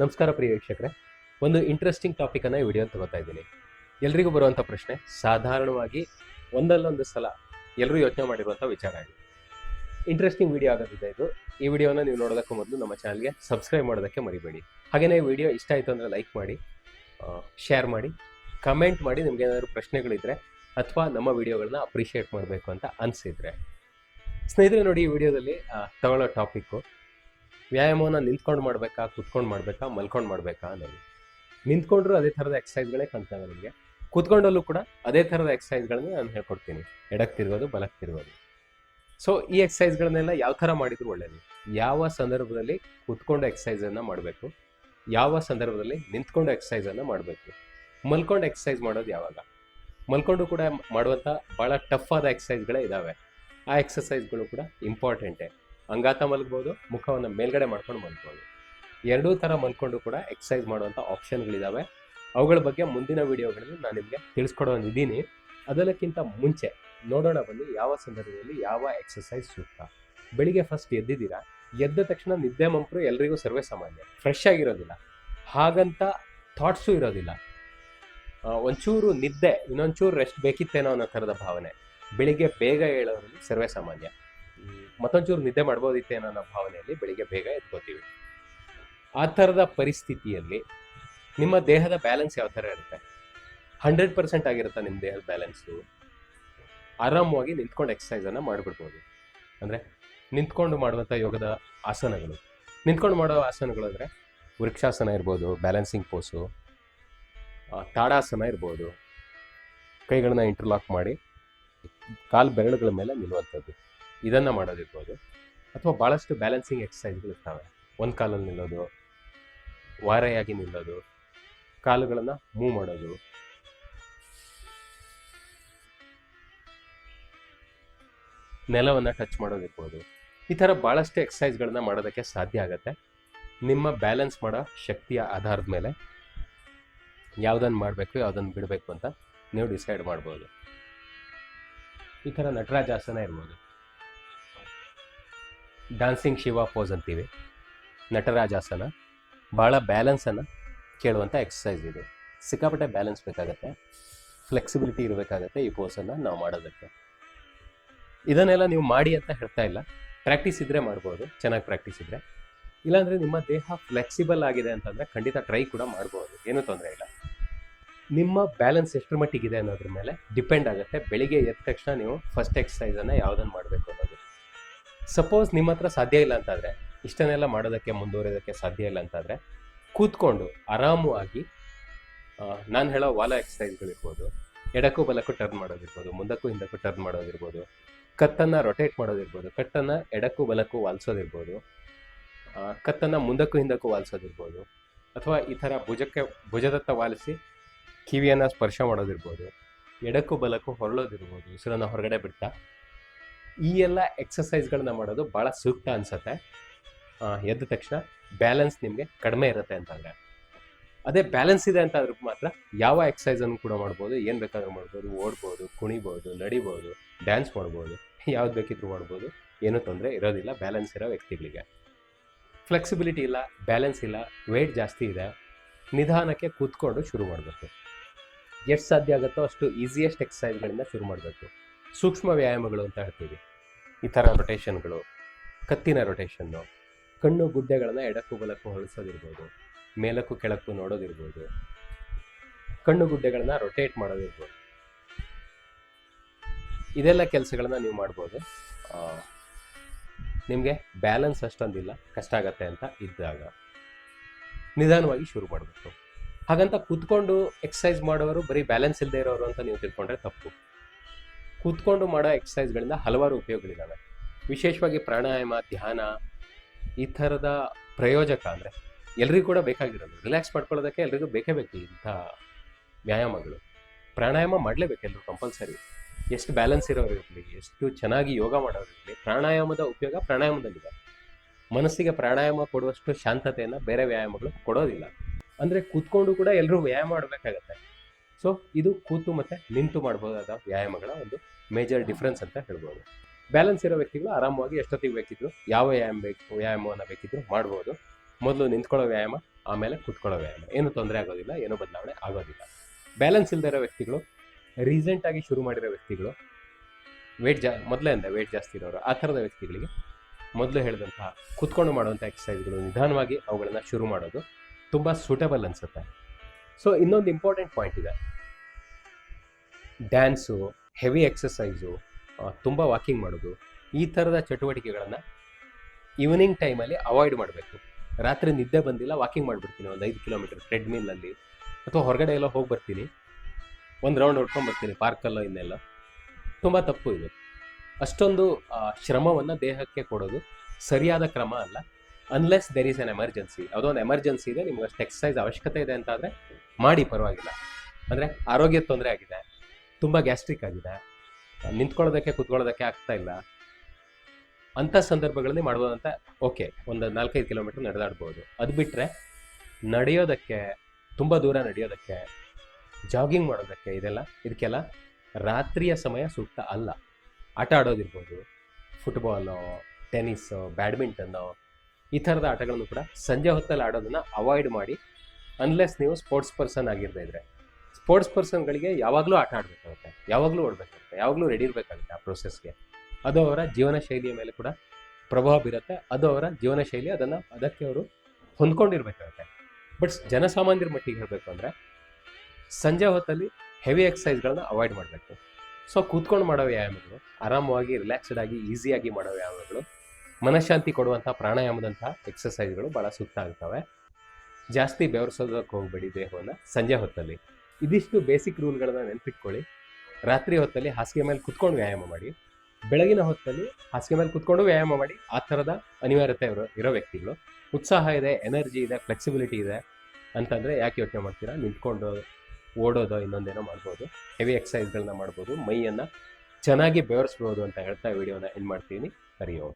ನಮಸ್ಕಾರ ಪ್ರಿಯ ವೀಕ್ಷಕರೇ. ಒಂದು ಇಂಟ್ರೆಸ್ಟಿಂಗ್ ಟಾಪಿಕನ್ನು ಈ ವಿಡಿಯೋ ತಗೋತಾ ಇದ್ದೀನಿ. ಎಲ್ರಿಗೂ ಬರುವಂಥ ಪ್ರಶ್ನೆ, ಸಾಧಾರಣವಾಗಿ ಒಂದಲ್ಲೊಂದು ಸಲ ಎಲ್ಲರೂ ಯೋಚನೆ ಮಾಡಿರುವಂಥ ವಿಚಾರ ಆಗಿದೆ ಇಂಟ್ರೆಸ್ಟಿಂಗ್ ವಿಡಿಯೋ ಆಗೋದಿದೆ ಇದು. ಈ ವಿಡಿಯೋನ ನೀವು ನೋಡೋದಕ್ಕೂ ಮೊದಲು ನಮ್ಮ ಚಾನಲ್ಗೆ ಸಬ್ಸ್ಕ್ರೈಬ್ ಮಾಡೋದಕ್ಕೆ ಮರಿಬೇಡಿ. ಹಾಗೆಯೇ ಈ ವಿಡಿಯೋ ಇಷ್ಟ ಆಯಿತು ಅಂದರೆ ಲೈಕ್ ಮಾಡಿ ಶೇರ್ ಮಾಡಿ ಕಮೆಂಟ್ ಮಾಡಿ ನಿಮ್ಗೆ ಏನಾದರೂ ಪ್ರಶ್ನೆಗಳಿದ್ರೆ ಅಥವಾ ನಮ್ಮ ವಿಡಿಯೋಗಳನ್ನ ಅಪ್ರಿಷಿಯೇಟ್ ಮಾಡಬೇಕು ಅಂತ ಅನಿಸಿದ್ರೆ. ಸ್ನೇಹಿತರೆ ನೋಡಿ ಈ ವಿಡಿಯೋದಲ್ಲಿ ತಗೊಳ್ಳೋ ಟಾಪಿಕ್ಕು ವ್ಯಾಯಾಮವನ್ನು ನಿಂತ್ಕೊಂಡು ಮಾಡಬೇಕಾ, ಕುತ್ಕೊಂಡು ಮಾಡಬೇಕಾ, ಮಲ್ಕೊಂಡು ಮಾಡಬೇಕಾ ಅನ್ನೋದು. ನಿಂತ್ಕೊಂಡ್ರೂ ಅದೇ ಥರದ ಎಕ್ಸಸೈಸ್ಗಳೇ ಕಾಣ್ತವೆ ನಿಮಗೆ. ಕುತ್ಕೊಂಡಲ್ಲೂ ಕೂಡ ಅದೇ ಥರದ ಎಕ್ಸಸೈಸ್ಗಳನ್ನ ನಾನು ಹೇಳ್ಕೊಡ್ತೀನಿ. ಎಡಕ್ಕೆ ತಿರ್ಗೋದು ಬಲಕ್ಕೆ ತಿರುಗೋದು ಸೊ ಈ ಎಕ್ಸಸೈಸ್ಗಳನ್ನೆಲ್ಲ ಯಾವ ಥರ ಮಾಡಿದ್ರು ಒಳ್ಳೇದು. ಯಾವ ಸಂದರ್ಭದಲ್ಲಿ ಕುತ್ಕೊಂಡು ಎಕ್ಸಸೈಸನ್ನು ಮಾಡಬೇಕು? ಯಾವ ಸಂದರ್ಭದಲ್ಲಿ ನಿಂತ್ಕೊಂಡು ಎಕ್ಸಸೈಸನ್ನು ಮಾಡಬೇಕು? ಮಲ್ಕೊಂಡು ಎಕ್ಸಸೈಸ್ ಮಾಡೋದು ಯಾವಾಗ? ಮಲ್ಕೊಂಡು ಕೂಡ ಮಾಡುವಂಥ ಭಾಳ ಟಫ್ ಆದ ಎಕ್ಸಸೈಸ್ಗಳೇ ಇದ್ದಾವೆ ಆ ಎಕ್ಸಸೈಸ್ಗಳು ಕೂಡ ಇಂಪಾರ್ಟೆಂಟೇ ಅಂಗಾತ ಮಲಗ್ಬೋದು, ಮುಖವನ್ನು ಮೇಲ್ಗಡೆ ಮಾಡ್ಕೊಂಡು ಮಲ್ಬೋದು ಎರಡೂ ಥರ ಮಲ್ಕೊಂಡು ಕೂಡ ಎಕ್ಸಸೈಸ್ ಮಾಡುವಂಥ ಆಪ್ಷನ್ಗಳಿದ್ದಾವೆ ಅವುಗಳ ಬಗ್ಗೆ ಮುಂದಿನ ವಿಡಿಯೋಗಳಲ್ಲಿ ನಾನು ನಿಮಗೆ ತಿಳಿಸ್ಕೊಡೋನಿದ್ದೀನಿ ಅದಕ್ಕಿಂತ ಮುಂಚೆ ನೋಡೋಣ ಬನ್ನಿ ಯಾವ ಸಂದರ್ಭದಲ್ಲಿ ಯಾವ ಎಕ್ಸಸೈಸ್ ಸೂಕ್ತ. ಬೆಳಿಗ್ಗೆ ಫಸ್ಟ್ ಎದ್ದಿದ್ದೀರಾ? ಎದ್ದ ತಕ್ಷಣ ನಿದ್ದೆ ಮಂಪರು ಎಲ್ರಿಗೂ ಸರ್ವೇ ಸಾಮಾನ್ಯ. ಫ್ರೆಶ್ ಆಗಿರೋದಿಲ್ಲ. ಹಾಗಂತ ಥಾಟ್ಸು ಇರೋದಿಲ್ಲ. ಒಂಚೂರು ನಿದ್ದೆ, ಇನ್ನೊಂಚೂರು ರೆಸ್ಟ್ ಬೇಕಿತ್ತೇನೋ ಅನ್ನೋ ಥರದ ಭಾವನೆ. ಬೆಳಿಗ್ಗೆ ಬೇಗ ಹೇಳೋದ್ರಲ್ಲಿ ಸರ್ವೇ ಸಾಮಾನ್ಯ. ಮತ್ತೊಂಚೂರು ನಿದ್ದೆ ಮಾಡ್ಬೋದಿತ್ತೇನೋ ಅನ್ನೋ ಭಾವನೆಯಲ್ಲಿ ಬೆಳಿಗ್ಗೆ ಬೇಗ ಎತ್ಕೋತೀವಿ ಆ ಥರದ ಪರಿಸ್ಥಿತಿಯಲ್ಲಿ ನಿಮ್ಮ ದೇಹದ ಬ್ಯಾಲೆನ್ಸ್ ಯಾವ ಥರ ಇರುತ್ತೆ? ಹಂಡ್ರೆಡ್ ಪರ್ಸೆಂಟ್ ಆಗಿರುತ್ತೆ ನಿಮ್ಮ ದೇಹದ ಬ್ಯಾಲೆನ್ಸು? ಆರಾಮವಾಗಿ ನಿಂತ್ಕೊಂಡು ಎಕ್ಸಸೈಸನ್ನು ಮಾಡಿಬಿಡ್ಬೋದು. ಅಂದರೆ ನಿಂತ್ಕೊಂಡು ಮಾಡುವಂಥ ಯೋಗದ ಆಸನಗಳು. ನಿಂತ್ಕೊಂಡು ಮಾಡೋ ಆಸನಗಳು ಅಂದರೆ ವೃಕ್ಷಾಸನ ಇರ್ಬೋದು ಬ್ಯಾಲೆನ್ಸಿಂಗ್ ಪೋಸು ತಾಡಾಸನ ಇರ್ಬೋದು. ಕೈಗಳನ್ನ ಇಂಟರ್ಲಾಕ್ ಮಾಡಿ, ಕಾಲು ಬೆರಳುಗಳ ಮೇಲೆ ನಿಲ್ಲುವಂಥದ್ದು. ಇದನ್ನು ಮಾಡೋದಿರ್ಬೋದು ಅಥವಾ ಭಾಳಷ್ಟು ಬ್ಯಾಲೆನ್ಸಿಂಗ್ ಎಕ್ಸಸೈಸ್ಗಳು ಇರ್ತವೆ. ಒಂದು ಕಾಲಲ್ಲಿ ನಿಲ್ಲೋದು, ವಾರೆಯಾಗಿ ನಿಲ್ಲೋದು, ಕಾಲುಗಳನ್ನು ಮೂವ್ ಮಾಡೋದು. ನೆಲವನ್ನು ಟಚ್ ಮಾಡೋದಿರ್ಬೋದು ಈ ಥರ ಭಾಳಷ್ಟು ಎಕ್ಸಸೈಸ್ಗಳನ್ನ ಮಾಡೋದಕ್ಕೆ ಸಾಧ್ಯ ಆಗುತ್ತೆ. ನಿಮ್ಮ ಬ್ಯಾಲೆನ್ಸ್ ಮಾಡೋ ಶಕ್ತಿಯ ಆಧಾರದ ಮೇಲೆ ಯಾವುದನ್ನು ಮಾಡಬೇಕು ಯಾವುದನ್ನು ಬಿಡಬೇಕು ಅಂತ ನೀವು ಡಿಸೈಡ್ ಮಾಡ್ಬೋದು. ಈ ಥರ ನಟರಾಜಾಸನ ಇರ್ಬೋದು. ಡಾನ್ಸಿಂಗ್ ಶಿವ ಪೋಸ್ ಅಂತೀವಿ. ನಟರಾಜಾಸನ ಭಾಳ ಬ್ಯಾಲೆನ್ಸನ್ನು ಕೇಳುವಂಥ ಎಕ್ಸಸೈಸ್ ಇದು. ಸಿಕ್ಕಾಪಟ್ಟೆ ಬ್ಯಾಲೆನ್ಸ್ ಬೇಕಾಗತ್ತೆ. ಫ್ಲೆಕ್ಸಿಬಿಲಿಟಿ ಇರಬೇಕಾಗತ್ತೆ ಈ ಪೋಸನ್ನು ನಾವು ಮಾಡೋದಕ್ಕೆ. ಇದನ್ನೆಲ್ಲ ನೀವು ಮಾಡಿ ಅಂತ ಹೇಳ್ತಾ ಇಲ್ಲ. ಪ್ರಾಕ್ಟೀಸ್ ಇದ್ದರೆ ಮಾಡ್ಬೋದು, ಚೆನ್ನಾಗಿ ಪ್ರಾಕ್ಟೀಸ್ ಇದ್ದರೆ ಇಲ್ಲಾಂದರೆ ನಿಮ್ಮ ದೇಹ ಫ್ಲೆಕ್ಸಿಬಲ್ ಆಗಿದೆ ಅಂತಂದರೆ ಖಂಡಿತ ಟ್ರೈ ಕೂಡ ಮಾಡ್ಬೋದು. ಏನೂ ತೊಂದರೆ ಇಲ್ಲ. ನಿಮ್ಮ ಬ್ಯಾಲೆನ್ಸ್ ಎಷ್ಟರ ಮಟ್ಟಿಗಿದೆ ಅನ್ನೋದ್ರ ಮೇಲೆ ಡಿಪೆಂಡ್ ಆಗುತ್ತೆ. ಬೆಳಿಗ್ಗೆ ಎದ್ದ ತಕ್ಷಣ ನೀವು ಫಸ್ಟ್ ಎಕ್ಸಸೈಸನ್ನು ಯಾವುದನ್ನು ಮಾಡಬೇಕು. ಸಪೋಸ್ ನಿಮ್ಮ ಹತ್ರ ಸಾಧ್ಯ ಇಲ್ಲ ಅಂತಾದರೆ, ಇಷ್ಟನ್ನೆಲ್ಲ ಮಾಡೋದಕ್ಕೆ ಮುಂದುವರಿಯೋದಕ್ಕೆ ಸಾಧ್ಯ ಇಲ್ಲ ಅಂತಾದರೆ, ಕೂತ್ಕೊಂಡು ಆರಾಮವಾಗಿ ನಾನು ಹೇಳೋ ವಾಲ ಎಕ್ಸಸೈಸ್ಗಳಿರ್ಬೋದು ಎಡಕ್ಕೂ ಬಲಕ್ಕೂ ಟರ್ನ್ ಮಾಡೋದಿರ್ಬೋದು, ಮುಂದಕ್ಕೂ ಹಿಂದಕ್ಕೂ ಟರ್ನ್ ಮಾಡೋದಿರ್ಬೋದು, ಕತ್ತನ್ನು ರೊಟೇಟ್ ಮಾಡೋದಿರ್ಬೋದು ಕಟ್ಟನ್ನು ಎಡಕ್ಕೂ ಬಲಕ್ಕೂ ವಾಲ್ಸೋದಿರ್ಬೋದು ಕತ್ತನ್ನು ಮುಂದಕ್ಕೂ ಹಿಂದಕ್ಕೂ ವಾಲ್ಸೋದಿರ್ಬೋದು, ಅಥವಾ ಈ ಥರ ಭುಜಕ್ಕೆ, ಭುಜದತ್ತ ವಾಲಿಸಿ ಕಿವಿಯನ್ನು ಸ್ಪರ್ಶ ಮಾಡೋದಿರ್ಬೋದು, ಎಡಕ್ಕೂ ಬಲಕ್ಕೂ ಹೊರಳೋದಿರ್ಬೋದು, ಉಸಿರನ್ನು ಹೊರಗಡೆ ಬಿಡ್ತಾ ಈ ಎಲ್ಲ ಎಕ್ಸಸೈಸ್ಗಳನ್ನ ಮಾಡೋದು ಭಾಳ ಸೂಕ್ತ ಅನಿಸುತ್ತೆ. ಎದ್ದ ತಕ್ಷಣ ಬ್ಯಾಲೆನ್ಸ್ ನಿಮಗೆ ಕಡಿಮೆ ಇರುತ್ತೆ ಅಂತಂದರೆ. ಅದೇ ಬ್ಯಾಲೆನ್ಸ್ ಇದೆ ಅಂತ ಅದ್ರ ಮಾತ್ರ ಯಾವ ಎಕ್ಸಸೈಸನ್ನು ಕೂಡ ಮಾಡ್ಬೋದು, ಏನು ಬೇಕಾದ್ರೂ ಮಾಡ್ಬೋದು, ಓಡ್ಬೋದು, ಕುಣಿಬೋದು, ನಡಿಬೋದು ಡ್ಯಾನ್ಸ್ ಮಾಡ್ಬೋದು, ಯಾವ್ದು ಬೇಕಿದ್ರು ಮಾಡ್ಬೋದು, ಏನೂ ತೊಂದರೆ ಇರೋದಿಲ್ಲ ಬ್ಯಾಲೆನ್ಸ್ ಇರೋ ವ್ಯಕ್ತಿಗಳಿಗೆ. ಫ್ಲೆಕ್ಸಿಬಿಲಿಟಿ ಇಲ್ಲ ಬ್ಯಾಲೆನ್ಸ್ ಇಲ್ಲ ವೆಯ್ಟ್ ಜಾಸ್ತಿ ಇದೆ, ನಿಧಾನಕ್ಕೆ ಕೂತ್ಕೊಂಡು ಶುರು ಮಾಡಬೇಕು. ಎಷ್ಟು ಸಾಧ್ಯ ಆಗುತ್ತೋ ಅಷ್ಟು ಈಸಿಯೆಸ್ಟ್ ಎಕ್ಸಸೈಸ್ಗಳಿಂದ ಶುರು ಮಾಡಬೇಕು. ಸೂಕ್ಷ್ಮ ವ್ಯಾಯಾಮಗಳು ಅಂತ ಹೇಳ್ತೀವಿ. ಈ ಥರ ರೊಟೇಷನ್ಗಳು ಕತ್ತಿನ ರೊಟೇಷನ್ನು ಕಣ್ಣು ಗುಡ್ಡೆಗಳನ್ನು ಎಡಕ್ಕೂ ಬಲಕ್ಕೂ ಹೊಳಿಸೋದಿರ್ಬೋದು ಮೇಲಕ್ಕೂ ಕೆಳಕ್ಕೂ ನೋಡೋದಿರ್ಬೋದು, ಕಣ್ಣು ಗುಡ್ಡೆಗಳನ್ನ ರೊಟೇಟ್ ಮಾಡೋದಿರ್ಬೋದು. ಇದೆಲ್ಲ ಕೆಲಸಗಳನ್ನ ನೀವು ಮಾಡ್ಬೋದು. ನಿಮಗೆ ಬ್ಯಾಲೆನ್ಸ್ ಅಷ್ಟೊಂದಿಲ್ಲ, ಕಷ್ಟ ಆಗತ್ತೆ ಅಂತ ಇದ್ದಾಗ ನಿಧಾನವಾಗಿ ಶುರು ಮಾಡಬೇಕು. ಹಾಗಂತ ಕೂತ್ಕೊಂಡು ಎಕ್ಸಸೈಸ್ ಮಾಡೋರು ಬರೀ ಬ್ಯಾಲೆನ್ಸ್ ಇಲ್ಲದೆ ಇರೋರು ಅಂತ ನೀವು ತಿಳ್ಕೊಂಡ್ರೆ ತಪ್ಪು. ಕೂತ್ಕೊಂಡು ಮಾಡೋ ಎಕ್ಸಸೈಸ್ಗಳಿಂದ ಹಲವಾರು ಉಪಯೋಗಗಳಿದ್ದಾವೆ ವಿಶೇಷವಾಗಿ ಪ್ರಾಣಾಯಾಮ, ಧ್ಯಾನ ಈ ಥರದ ಪ್ರಯೋಜಕ ಅಂದರೆ ಎಲ್ರಿಗೂ ಕೂಡ ಬೇಕಾಗಿರೋದು. ರಿಲ್ಯಾಕ್ಸ್ ಮಾಡ್ಕೊಳ್ಳೋದಕ್ಕೆ ಎಲ್ರಿಗೂ ಬೇಕೇ ಬೇಕು ಇಂಥ ವ್ಯಾಯಾಮಗಳು. ಪ್ರಾಣಾಯಾಮ ಮಾಡಲೇಬೇಕು ಎಲ್ಲರೂ ಕಂಪಲ್ಸರಿ ಎಷ್ಟು ಬ್ಯಾಲೆನ್ಸ್ ಇರೋರು ಇರಲಿ, ಎಷ್ಟು ಚೆನ್ನಾಗಿ ಯೋಗ ಮಾಡೋರು ಪ್ರಾಣಾಯಾಮದ ಉಪಯೋಗ ಪ್ರಾಣಾಯಾಮದಲ್ಲಿದೆ. ಮನಸ್ಸಿಗೆ ಪ್ರಾಣಾಯಾಮ ಕೊಡುವಷ್ಟು ಶಾಂತತೆಯನ್ನು ಬೇರೆ ವ್ಯಾಯಾಮಗಳು ಕೊಡೋದಿಲ್ಲ. ಅಂದರೆ ಕೂತ್ಕೊಂಡು ಕೂಡ ಎಲ್ಲರೂ ವ್ಯಾಯಾಮ ಮಾಡಬೇಕಾಗತ್ತೆ. ಸೊ ಇದು ಕೂತು ಮತ್ತು ನಿಂತು ಮಾಡಬಹುದಾದ ವ್ಯಾಯಾಮಗಳ ಒಂದು ಮೇಜರ್ ಡಿಫ್ರೆನ್ಸ್ ಅಂತ ಹೇಳ್ಬೋದು. ಬ್ಯಾಲೆನ್ಸ್ ಇರೋ ವ್ಯಕ್ತಿಗಳು ಆರಾಮವಾಗಿ ಎಷ್ಟೊತ್ತಿಗೆ ಬೇಕಿದ್ರು, ಯಾವ ವ್ಯಾಯಾಮ ಬೇಕು, ವ್ಯಾಯಾಮವನ್ನು ಬೇಕಿದ್ರು ಮಾಡ್ಬೋದು. ಮೊದಲು ನಿಂತ್ಕೊಳ್ಳೋ ವ್ಯಾಯಾಮ, ಆಮೇಲೆ ಕುತ್ಕೊಳ್ಳೋ ವ್ಯಾಯಾಮ. ಏನು ತೊಂದರೆ ಆಗೋದಿಲ್ಲ, ಏನೂ ಬದಲಾವಣೆ ಆಗೋದಿಲ್ಲ. ಬ್ಯಾಲೆನ್ಸ್ ಇಲ್ಲದೆ ಇರೋ ವ್ಯಕ್ತಿಗಳು ರೀಸೆಂಟಾಗಿ ಶುರು ಮಾಡಿರೋ ವ್ಯಕ್ತಿಗಳು ವೇಟ್ ಜಾ, ಮೊದಲೇ ಅಂದೆ ವೇಟ್ ಜಾಸ್ತಿ ಇರೋರು, ಆ ಥರದ ವ್ಯಕ್ತಿಗಳಿಗೆ ಮೊದಲು ಹೇಳಿದಂತಹ ಕುತ್ಕೊಂಡು ಮಾಡುವಂಥ ಎಕ್ಸಸೈಸ್ಗಳು ನಿಧಾನವಾಗಿ ಅವುಗಳನ್ನು ಶುರು ಮಾಡೋದು ತುಂಬ ಸೂಟಬಲ್ ಅನಿಸುತ್ತೆ. ಸೊ ಇನ್ನೊಂದು ಇಂಪಾರ್ಟೆಂಟ್ ಪಾಯಿಂಟ್ ಇದೆ. ಡ್ಯಾನ್ಸು ಹೆವಿ ಎಕ್ಸಸೈಸು ತುಂಬ ವಾಕಿಂಗ್ ಮಾಡೋದು, ಈ ಥರದ ಚಟುವಟಿಕೆಗಳನ್ನು ಈವ್ನಿಂಗ್ ಟೈಮಲ್ಲಿ ಅವಾಯ್ಡ್ ಮಾಡಬೇಕು. ರಾತ್ರಿ ನಿದ್ದೆ ಬಂದಿಲ್ಲ, ವಾಕಿಂಗ್ ಮಾಡಿಬಿಡ್ತೀನಿ, ಒಂದು ಐದು ಕಿಲೋಮೀಟರ್ ಟ್ರೆಡ್ಮಿಲ್ನಲ್ಲಿ. ಅಥವಾ ಹೊರಗಡೆ ಎಲ್ಲ ಹೋಗಿ ಬರ್ತೀನಿ, ಒಂದು ರೌಂಡ್ ಹೊಡ್ಕೊಂಡು ಬರ್ತೀನಿ, ಪಾರ್ಕಲ್ಲೋ ಇನ್ನೆಲ್ಲ. ತುಂಬ ತಪ್ಪು ಇದು. ಅಷ್ಟೊಂದು ಶ್ರಮವನ್ನು ದೇಹಕ್ಕೆ ಕೊಡೋದು ಸರಿಯಾದ ಕ್ರಮ ಅಲ್ಲ. Unless there is an emergency ಯಾವುದೋ ಒಂದು ಎಮರ್ಜೆನ್ಸಿ ಇದೆ ನಿಮ್ಗೆ ಅಷ್ಟು ಎಕ್ಸಸೈಸ್ ಅವಶ್ಯಕತೆ ಇದೆ ಅಂತ ಆದರೆ ಮಾಡಿ ಪರವಾಗಿಲ್ಲ. ಅಂದರೆ ಆರೋಗ್ಯ ತೊಂದರೆ ಆಗಿದೆ. ತುಂಬ ಗ್ಯಾಸ್ಟ್ರಿಕ್ ಆಗಿದೆ. ನಿಂತ್ಕೊಳ್ಳೋದಕ್ಕೆ, ಕುತ್ಕೊಳ್ಳೋದಕ್ಕೆ ಆಗ್ತಾ ಇಲ್ಲ. ಅಂಥ ಸಂದರ್ಭಗಳಲ್ಲಿ ಮಾಡ್ಬೋದಂತ, ಓಕೆ, ಒಂದು ನಾಲ್ಕೈದು ಕಿಲೋಮೀಟರ್ ನಡೆದಾಡ್ಬೋದು. ಅದು ಬಿಟ್ಟರೆ ನಡೆಯೋದಕ್ಕೆ, ತುಂಬ ದೂರ ನಡೆಯೋದಕ್ಕೆ, ಜಾಗಿಂಗ್ ಮಾಡೋದಕ್ಕೆ ಇದೆಲ್ಲ, ಇದಕ್ಕೆಲ್ಲ ರಾತ್ರಿಯ ಸಮಯ ಸೂಕ್ತ ಅಲ್ಲ. ಆಟ ಆಡೋದಿರ್ಬೋದು. ಫುಟ್ಬಾಲು ಟೆನ್ನಿಸ್ಸು ಬ್ಯಾಡ್ಮಿಂಟನ್ನು, ಈ ಥರದ ಆಟಗಳನ್ನು ಕೂಡ ಸಂಜೆ ಹೊತ್ತಲ್ಲಿ ಆಡೋದನ್ನು ಅವಾಯ್ಡ್ ಮಾಡಿ ಅನ್ಲೆಸ್ ನೀವು ಸ್ಪೋರ್ಟ್ಸ್ ಪರ್ಸನ್ ಆಗಿರದೇ ಇದ್ರೆ. ಸ್ಪೋರ್ಟ್ಸ್ ಪರ್ಸನ್ಗಳಿಗೆ ಯಾವಾಗಲೂ ಆಟ ಆಡಬೇಕಾಗುತ್ತೆ. ಯಾವಾಗಲೂ ಓಡಬೇಕಾಗುತ್ತೆ. ಯಾವಾಗಲೂ ರೆಡಿ ಇರಬೇಕಾಗುತ್ತೆ ಆ ಪ್ರೊಸೆಸ್ಗೆ ಅದು ಅವರ ಜೀವನ ಶೈಲಿಯ ಮೇಲೆ ಕೂಡ ಪ್ರಭಾವ ಬೀರುತ್ತೆ. ಅದು ಅವರ ಜೀವನ ಶೈಲಿ, ಅದನ್ನು ಅದಕ್ಕೆ ಅವರು ಹೊಂದ್ಕೊಂಡಿರ್ಬೇಕಾಗುತ್ತೆ. ಬಟ್ ಜನಸಾಮಾನ್ಯರ ಮಟ್ಟಿಗೆ ಹೇಳಬೇಕು ಅಂದರೆ, ಸಂಜೆ ಹೊತ್ತಲ್ಲಿ ಹೆವಿ ಎಕ್ಸಸೈಸ್ಗಳನ್ನ ಅವಾಯ್ಡ್ ಮಾಡಬೇಕು. ಸೊ ಕೂತ್ಕೊಂಡು ಮಾಡೋ ವ್ಯಾಯಾಮಗಳು, ಆರಾಮವಾಗಿ ರಿಲ್ಯಾಕ್ಸ್ಡ್ ಆಗಿ ಈಸಿಯಾಗಿ ಮಾಡೋ ವ್ಯಾಯಾಮಗಳು, ಮನಃಶಾಂತಿ ಕೊಡುವಂಥ ಪ್ರಾಣಾಯಾಮದಂಥ ಎಕ್ಸಸೈಸ್ಗಳು ಭಾಳ ಸೂಕ್ತ ಆಗ್ತವೆ. ಜಾಸ್ತಿ ಬೆವರಿಸೋದಕ್ಕೆ ಹೋಗಬೇಡಿ ದೇಹವನ್ನು ಸಂಜೆ ಹೊತ್ತಲ್ಲಿ. ಇದಿಷ್ಟು ಬೇಸಿಕ್ ರೂಲ್ಗಳನ್ನ ನೆನ್ಪಿಟ್ಕೊಳ್ಳಿ. ರಾತ್ರಿ ಹೊತ್ತಲ್ಲಿ ಹಾಸಿಗೆ ಮೇಲೆ ಕುತ್ಕೊಂಡು ವ್ಯಾಯಾಮ ಮಾಡಿ. ಬೆಳಗಿನ ಹೊತ್ತಲ್ಲಿ ಹಾಸಿಗೆ ಮೇಲೆ ಕುತ್ಕೊಂಡು ವ್ಯಾಯಾಮ ಮಾಡಿ. ಆ ಥರದ ಅನಿವಾರ್ಯತೆ ಇರೋ ಇರೋ ವ್ಯಕ್ತಿಗಳು. ಉತ್ಸಾಹ ಇದೆ ಎನರ್ಜಿ ಇದೆ ಫ್ಲೆಕ್ಸಿಬಿಲಿಟಿ ಇದೆ ಅಂತಂದರೆ ಯಾಕೆ ಯೋಚನೆ ಮಾಡ್ತೀರಾ? ನಿಂತ್ಕೊಂಡು ಓಡೋದು ಇನ್ನೊಂದೇನೋ ಮಾಡ್ಬೋದು. ಹೆವಿ ಎಕ್ಸಸೈಸ್ಗಳನ್ನ ಮಾಡ್ಬೋದು. ಮೈಯನ್ನು ಚೆನ್ನಾಗಿ ಬೆವರಿಸ್ಬೋದು ಅಂತ ಹೇಳ್ತಾ ವಿಡಿಯೋನ ಎಂಡ್ ಮಾಡ್ತೀನಿ. ಕರೆಯೋ